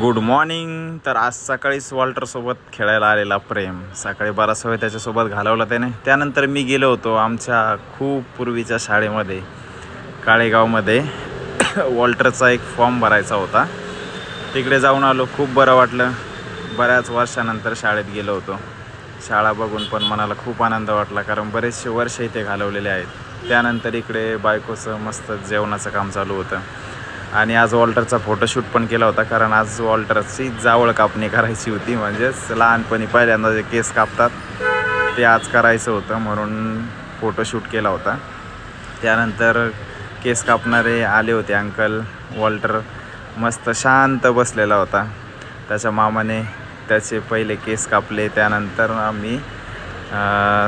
Good morning. तर आज सकाळीच वॉल्टरसोबत खेळायला आलेला प्रेम. सकाळी बराचसा वेळ त्याच्यासोबत घालवला त्याने. त्यानंतर मी गेलो होतो आमच्या खूप पूर्वीच्या शाळेमध्ये काळेगावमध्ये. वॉल्टरचा एक फॉर्म भरायचा होता. तिकडे जाऊन आलो खूप बरं वाटलं. बऱ्याच वर्षानंतर शाळेत गेलो होतो. शाळा बघून पण मनाला खूप आनंद वाटला कारण बरेचसे वर्ष इथे घालवलेले आहेत. त्यानंतर इकडे बायकोचं मस्त जेवणाचं काम चालू होतं. आणि आज वॉल्टरचा फोटोशूट पण केला होता कारण आज वॉल्टरची जावळ कापणी करायची होती म्हणजेच लहानपणी पहिल्यांदा जे केस कापतात ते आज करायचं होतं म्हणून फोटोशूट केला होता. त्यानंतर केस कापणारे आले होते अंकल वॉल्टर मस्त शांत बसलेला होता. त्याच्या मामाने त्याचे पहिले केस कापले त्यानंतर आम्ही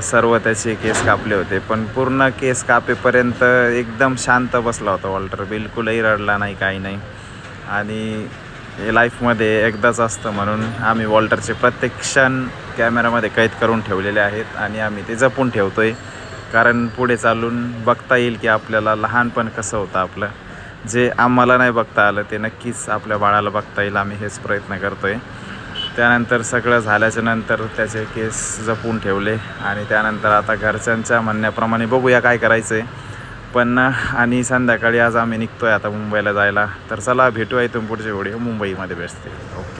सर्व त्याचे केस कापले होते. पण पूर्ण केस कापेपर्यंत एकदम शांत बसला होता वॉल्टर बिलकुलही रडला नाही काही नाही. आणि हे लाईफमध्ये एकदाच असतं म्हणून आम्ही वॉल्टरचे प्रत्येक क्षण कॅमेरामध्ये कैद करून ठेवलेले आहेत आणि आम्ही ते जपून ठेवतो आहे कारण पुढे चालून बघता येईल की आपल्याला लहानपण कसं होतं आपलं. जे आम्हाला नाही बघता आलं ते नक्कीच आपल्या बाळाला बघता येईल. आम्ही हेच प्रयत्न करतो आहे त्यानंतर सगळं झाल्याच्यानंतर त्याचे केस जपून ठेवले आणि त्यानंतर आता घरच्यांच्या म्हणण्याप्रमाणे बघूया काय करायचं आहे पण आणि संध्याकाळी आज आम्ही निघतो आहे आता मुंबईला जायला. तर चला भेटूया इथून पुढचे व्हिडिओ. मुंबईमध्ये भेटते ओके.